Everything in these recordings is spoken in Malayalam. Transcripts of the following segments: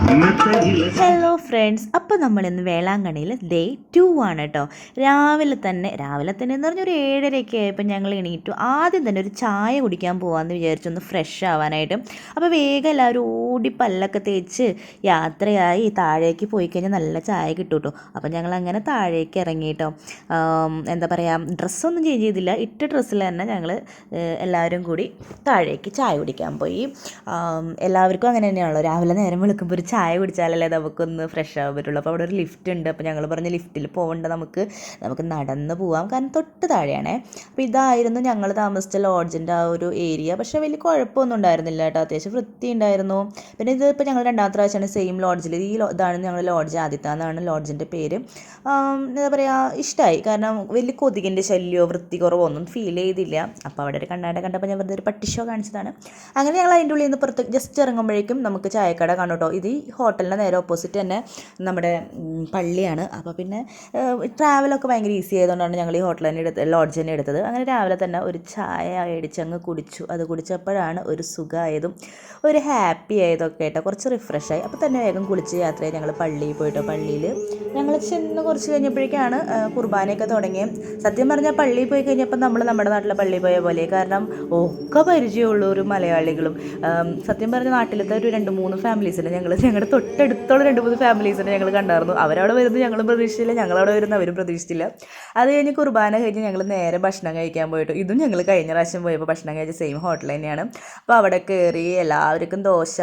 ഹലോ ഫ്രണ്ട്സ് അപ്പോൾ നമ്മൾ ഇന്ന് വേളാങ്കണ്ണിയിൽ ഡേ ടു ആണ് കേട്ടോ രാവിലെ തന്നെ രാവിലെ തന്നെ എന്ന് പറഞ്ഞാൽ ഒരു ഏഴരയൊക്കെ ആയപ്പോൾ ഞങ്ങൾ എണീറ്റു. ആദ്യം തന്നെ ഒരു ചായ കുടിക്കാൻ പോകാമെന്ന് വിചാരിച്ചൊന്ന് ഫ്രഷ് ആവാനായിട്ട്. അപ്പോൾ വേഗം എല്ലാവരും ഓടി പല്ലൊക്കെ തേച്ച് യാത്രയായി താഴേക്ക് പോയി കഴിഞ്ഞാൽ നല്ല ചായ കിട്ടും കേട്ടോ അപ്പോൾ ഞങ്ങൾ അങ്ങനെ താഴേക്ക് ഇറങ്ങി കേട്ടോ എന്താ പറയുക ഡ്രസ്സൊന്നും ചേഞ്ച് ചെയ്തില്ല. ഇട്ട ഡ്രസ്സിൽ തന്നെ ഞങ്ങൾ എല്ലാവരും കൂടി താഴേക്ക് ചായ കുടിക്കാൻ പോയി. എല്ലാവർക്കും അങ്ങനെ തന്നെയാണല്ലോ. രാവിലെ നേരം വിളിക്കുമ്പോൾ ഒരു ചായ കുടിച്ചാലല്ലേ നമുക്കൊന്ന് ഫ്രഷ് ആവാൻ പറ്റുള്ളൂ. അപ്പോൾ അവിടെ ഒരു ലിഫ്റ്റ് ഉണ്ട്. അപ്പോൾ ഞങ്ങൾ പറഞ്ഞ ലിഫ്റ്റിൽ പോകണ്ട നമുക്ക്. നമുക്ക് നടന്ന് പോവാം. കാരണം തൊട്ട് താഴെയാണേ. അപ്പോൾ ഇതായിരുന്നു ഞങ്ങൾ താമസിച്ച ലോഡ്ജിന്റെ ആ ഒരു ഏരിയ പക്ഷേ വലിയ കുഴപ്പമൊന്നും ഉണ്ടായിരുന്നില്ല കേട്ടോ. അത്യാവശ്യം വൃത്തി ഉണ്ടായിരുന്നു പിന്നെ ഇത് ഇപ്പോൾ ഞങ്ങൾ രണ്ടാമത്തെ പ്രാവശ്യമാണ് സെയിം ലോഡ്ജിൽ ഈ ഇതാണ് ഞങ്ങൾ ലോഡ്ജ് ആദ്യത്തെ എന്നാണ് ലോഡ്ജിന്റെ പേര് എന്താ പറയുക ഇഷ്ടമായി കാരണം വലിയ കൊതുകിന്റെ ശല്യമോ വൃത്തി കുറവോ ഒന്നും ഫീൽ ചെയ്തില്ല. അപ്പോൾ അവിടെ ഒരു കണ്ണാട കണ്ടപ്പോൾ ഞാൻ വെറുതെ ഒരു പട്ടിഷോ കാണിച്ചതാണ്. അങ്ങനെ ഞങ്ങൾ അതിന്റെ ഉള്ളിൽ നിന്ന് പുറത്ത് ജസ്റ്റ് ഇറങ്ങുമ്പോഴേക്കും നമുക്ക് ചായക്കട കാണും കേട്ടോ. ഇത് ഹോട്ടലിന്റെ നേരെ ഓപ്പോസിറ്റ് തന്നെ നമ്മുടെ പള്ളിയാണ്. അപ്പോൾ പിന്നെ ട്രാവലൊക്കെ ഭയങ്കര ഈസി ആയതുകൊണ്ടാണ് ഞങ്ങൾ ഈ ഹോട്ടൽ തന്നെ എടുത്ത് ലോഡ്ജ് തന്നെ എടുത്തത്. അങ്ങനെ രാവിലെ തന്നെ ഒരു ചായ അടിച്ചങ്ങ് കുടിച്ചു. അത് കുടിച്ചപ്പോഴാണ് ഒരു സുഖമായതും ഒരു ഹാപ്പി ആയതൊക്കെ ആയിട്ട് കുറച്ച് റിഫ്രഷായി അപ്പോൾ തന്നെ വേഗം കുളിച്ച് യാത്ര ചെയ്ത് ഞങ്ങൾ പള്ളിയിൽ പോയിട്ടോ. പള്ളിയിൽ ഞങ്ങൾ ചെന്ന് കുറച്ച് കഴിഞ്ഞപ്പോഴേക്കാണ് കുർബാനയൊക്കെ തുടങ്ങിയത് സത്യം പറഞ്ഞാൽ പള്ളിയിൽ പോയി കഴിഞ്ഞപ്പോൾ നമ്മൾ നമ്മുടെ നാട്ടിലെ പള്ളിയിൽ പോയ പോലെ. കാരണം ഒക്കെ പരിചയമുള്ള ഒരു മലയാളികളും സത്യം പറഞ്ഞ നാട്ടിലത്തെ ഒരു രണ്ട് മൂന്ന് ഫാമിലീസിനെ ഞങ്ങൾ ഞങ്ങളുടെ തൊട്ടടുത്തുള്ള രണ്ട് മൂന്ന് ഫാമിലീസിനെ ഞങ്ങൾ കണ്ടായിരുന്നു. അവരവിടെ വരുന്നത് ഞങ്ങളും പ്രതീക്ഷിച്ചില്ല. ഞങ്ങളവിടെ വരുന്ന അവരും പ്രതീക്ഷിച്ചില്ല. അത് കഴിഞ്ഞ് കുർബാന കഴിഞ്ഞ് ഞങ്ങൾ നേരെ ഭക്ഷണം കഴിക്കാൻ പോയിട്ട്. ഇതും ഞങ്ങൾ കഴിഞ്ഞ പ്രാവശ്യം പോയപ്പോൾ ഭക്ഷണം കഴിച്ച സെയിം ഹോട്ടൽ തന്നെയാണ്. അപ്പോൾ അവിടെ കയറി എല്ലാവർക്കും ദോശ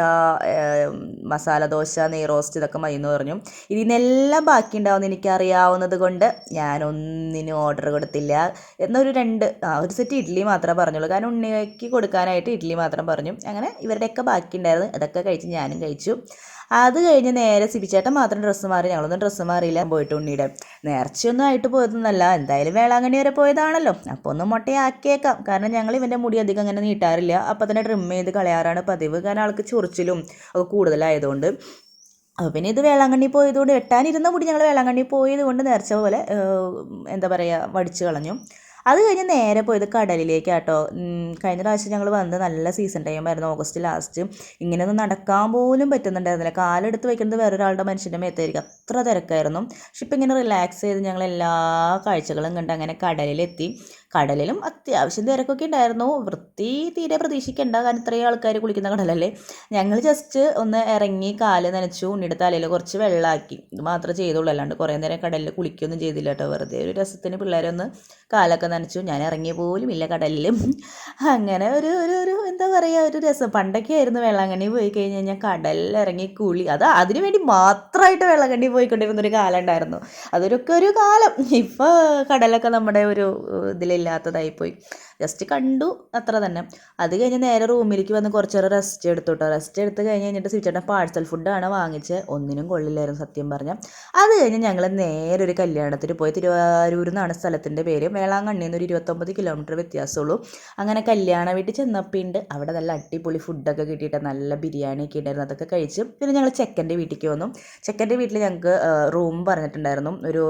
മസാല ദോശ നെയ് റോസ്റ്റ് ഇതൊക്കെ മതി എന്ന് പറഞ്ഞു ഇതിനെല്ലാം ബാക്കി ഉണ്ടാവുമെന്ന് എനിക്കറിയാവുന്നത് കൊണ്ട് ഞാനൊന്നിനും ഓർഡർ കൊടുത്തില്ല. എന്നൊരു രണ്ട് ആ ഒരു സെറ്റ് ഇഡ്ഡലി മാത്രമേ പറഞ്ഞുള്ളൂ. കാരണം ഉണ്ണിക്ക് കൊടുക്കാനായിട്ട് ഇഡ്ഡലി മാത്രം പറഞ്ഞു. അങ്ങനെ ഇവരുടെയൊക്കെ ബാക്കി ഉണ്ടായിരുന്നു അതൊക്കെ കഴിച്ച് ഞാനും കഴിച്ചു. അത് കഴിഞ്ഞ് നേരെ സിബിച്ചേട്ടൻ മാത്രം ഡ്രസ്സ് മാറി. ഞങ്ങളൊന്നും ഡ്രസ്സ് മാറിയില്ല. പോയിട്ട് ഉണ്ണിയുടെ നേർച്ചയൊന്നും ആയിട്ട് പോയതൊന്നുമല്ല. എന്തായാലും വേളാങ്കണ്ണി വരെ പോയതാണല്ലോ. അപ്പോൾ ഒന്ന് മുട്ടയാക്കിയേക്കാം. കാരണം ഞങ്ങൾ ഇവന്റെ മുടി അധികം അങ്ങനെ നീട്ടാറില്ല. അപ്പോൾ തന്നെ ട്രിം ചെയ്ത് കളയാറാണ് പതിവ്. കാരണം ആൾക്ക് ചൊറിച്ചിലും ഒക്കെ കൂടുതലായതുകൊണ്ട്. അപ്പോൾ പിന്നെ ഇത് വേളാങ്കണ്ണി പോയതുകൊണ്ട് വെട്ടാനിരുന്ന മുടി ഞങ്ങൾ വേളാങ്കണ്ണി പോയതുകൊണ്ട് നേർച്ച പോലെ എന്താ പറയുക വടിച്ച് കളഞ്ഞു. അത് കഴിഞ്ഞ് നേരെ പോയത് കടലിലേക്ക് കേട്ടോ കഴിഞ്ഞ പ്രാവശ്യം ഞങ്ങൾ വന്നത് നല്ല സീസൺ ടൈം ആയിരുന്നു. ഓഗസ്റ്റ് ലാസ്റ്റ് ഇങ്ങനെയൊന്നും നടക്കാൻ പോലും പറ്റുന്നുണ്ടായിരുന്നില്ല. കാലെടുത്ത് വയ്ക്കുന്നത് വേറൊരാളുടെ മനുഷ്യന്റെ മേത്തായിരിക്കും. അത്ര തിരക്കായിരുന്നു. പക്ഷെ ഇപ്പം ഇങ്ങനെ റിലാക്സ് ചെയ്ത് ഞങ്ങൾ എല്ലാ കാഴ്ചകളും കണ്ട് അങ്ങനെ കടലിലെത്തി. കടലിലും അത്യാവശ്യം തിരക്കൊക്കെ ഉണ്ടായിരുന്നു. വൃത്തി തീരെ പ്രതീക്ഷിക്കേണ്ട. കാരണം ഇത്രയും ആൾക്കാർ കുളിക്കുന്ന കടലല്ലേ? ഞങ്ങൾ ജസ്റ്റ് ഒന്ന് ഇറങ്ങി കാൽ നനച്ചു ഉണ്ണിയുടെ തലയിൽ കുറച്ച് വെള്ളമാക്കി ഇത് മാത്രമേ ചെയ്തുള്ളൂ. അല്ലാണ്ട് കുറേ നേരം കടലിൽ കുളിക്കൊന്നും ചെയ്തില്ല കേട്ടോ. വെറുതെ ഒരു രസത്തിന് പിള്ളേരൊന്ന് കാലൊക്കെ നനച്ചു. ഞാൻ ഇറങ്ങിയ പോലും ഇല്ല കടലിലും. അങ്ങനെ ഒരു ഒരു ഒരു എന്താ പറയുക ഒരു രസം. പണ്ടൊക്കെ ആയിരുന്നു വെള്ളാങ്കണ്ണി പോയി കഴിഞ്ഞ് കഴിഞ്ഞാൽ കടലിലിറങ്ങി കുളി. അത് അതിനു വേണ്ടി മാത്രമായിട്ട് വെള്ളാങ്കണ്ണി പോയിക്കൊണ്ടിരുന്ന ഒരു കാലം ഉണ്ടായിരുന്നു. അതൊരൊക്കെ ഒരു കാലം. ഇപ്പോൾ കടലൊക്കെ നമ്മുടെ ഒരു ഏഹ്, ഇതിലില്ലാത്തതായിപ്പോയി ജസ്റ്റ് കണ്ടു അത്ര തന്നെ. അത് കഴിഞ്ഞ് നേരെ റൂമിലേക്ക് വന്ന് കുറച്ച് നേരം റെസ്റ്റ് എടുത്തു കേട്ടോ റെസ്റ്റ് എടുത്ത് കഴിഞ്ഞ് കഴിഞ്ഞിട്ട് സ്വിച്ചേട്ടൻ പാഴ്സൽ ഫുഡാണ് വാങ്ങിച്ച്. ഒന്നിനും കൊള്ളില്ലായിരുന്നു സത്യം പറഞ്ഞാൽ അത് കഴിഞ്ഞ് ഞങ്ങൾ നേരെ ഒരു കല്യാണത്തിന് പോയി. തിരുവാരൂർ എന്നാണ് സ്ഥലത്തിന്റെ പേര്. വേളാങ്കണ്ണിയിൽ നിന്ന് ഒരു ഇരുപത്തൊമ്പത് കിലോമീറ്റർ വ്യത്യാസമുള്ളൂ. അങ്ങനെ കല്യാണ വീട്ടിൽ ചെന്നപ്പിണ്ട് അവിടെ നല്ല അടിപൊളി ഫുഡൊക്കെ കിട്ടിയിട്ട് നല്ല ബിരിയാണി ഒക്കെ ഉണ്ടായിരുന്നു. അതൊക്കെ കഴിച്ച് പിന്നെ ഞങ്ങൾ ചെക്കന്റെ വീട്ടിലേക്ക് വന്നു. ചെക്കന്റെ വീട്ടിൽ ഞങ്ങൾക്ക് റൂം പറഞ്ഞിട്ടുണ്ടായിരുന്നു. ഒരു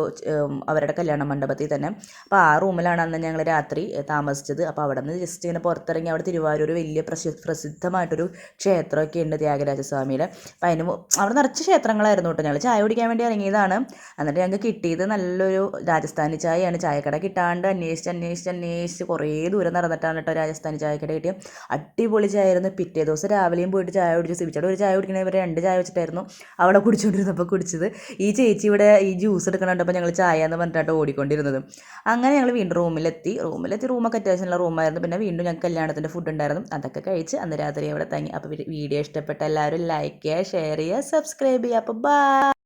അവരുടെ കല്യാണ മണ്ഡപത്തിൽ തന്നെ. അപ്പോൾ ആ റൂമിലാണ് അന്ന് ഞങ്ങൾ രാത്രി താമസിച്ചത്. അപ്പോൾ അവിടെ നിന്ന് ജസ്റ്റ് ഇങ്ങനെ പുറത്തിറങ്ങി അവിടെ തിരുവാരൂർ വലിയ പ്രസി പ്രസിദ്ധമായിട്ടൊരു ക്ഷേത്രമൊക്കെ ഉണ്ട് ത്യാഗരാജസ്വാമിയുടെ അപ്പോൾ അതിന് അവിടെ നിറച്ച് ക്ഷേത്രങ്ങളായിരുന്നു കേട്ടോ. ഞങ്ങൾ ചായ കുടിക്കാൻ വേണ്ടി ഇറങ്ങിയതാണ്. എന്നിട്ട് ഞങ്ങൾക്ക് കിട്ടിയത് നല്ലൊരു രാജസ്ഥാനി ചായയാണ്. ചായക്കട കിട്ടാണ്ട് അന്വേഷിച്ച് അന്വേഷിച്ച് അന്വേഷിച്ച് കുറേ ദൂരം നടന്നിട്ടാണ് കേട്ടോ രാജസ്ഥാനി ചായക്കട കിട്ടിയത്. അടിപൊളി ചായ ആയിരുന്നു പിറ്റേ ദിവസം രാവിലെയും പോയിട്ട് ചായ കുടിച്ചു സിബിച്ചോട് ഒരു ചായ കുടിക്കണ ഇവർ രണ്ട് ചായ വെച്ചിട്ടായിരുന്നു അവിടെ കുടിച്ചുകൊണ്ടിരുന്നപ്പോൾ കുടിച്ചത്. ഈ ചേച്ചി ഇവിടെ ഈ ജ്യൂസ് എടുക്കണുണ്ടപ്പോൾ ഞങ്ങൾ ചായ എന്ന് പറഞ്ഞിട്ടാണ് ഓടിക്കൊണ്ടിരുന്നത്. അങ്ങനെ ഞങ്ങൾ വീണ്ടും റൂമിലെത്തി റൂമിലെത്തി റൂമൊക്കെ അത്യാവശ്യമുള്ള റൂമായിരുന്നു പിന്നെ വീണ്ടും ഞങ്ങൾക്ക് കല്യാണത്തിന്റെ ഫുഡ് ഉണ്ടായിരുന്നു. അതൊക്കെ കഴിച്ച് അന്ന് രാത്രി അവിടെ തങ്ങി. അപ്പോൾ വീഡിയോ ഇഷ്ടപ്പെട്ട എല്ലാവരും ലൈക്ക് ചെയ്യുക ഷെയർ ചെയ്യുക സബ്സ്ക്രൈബ് ചെയ്യുക. അപ്പോൾ ബൈ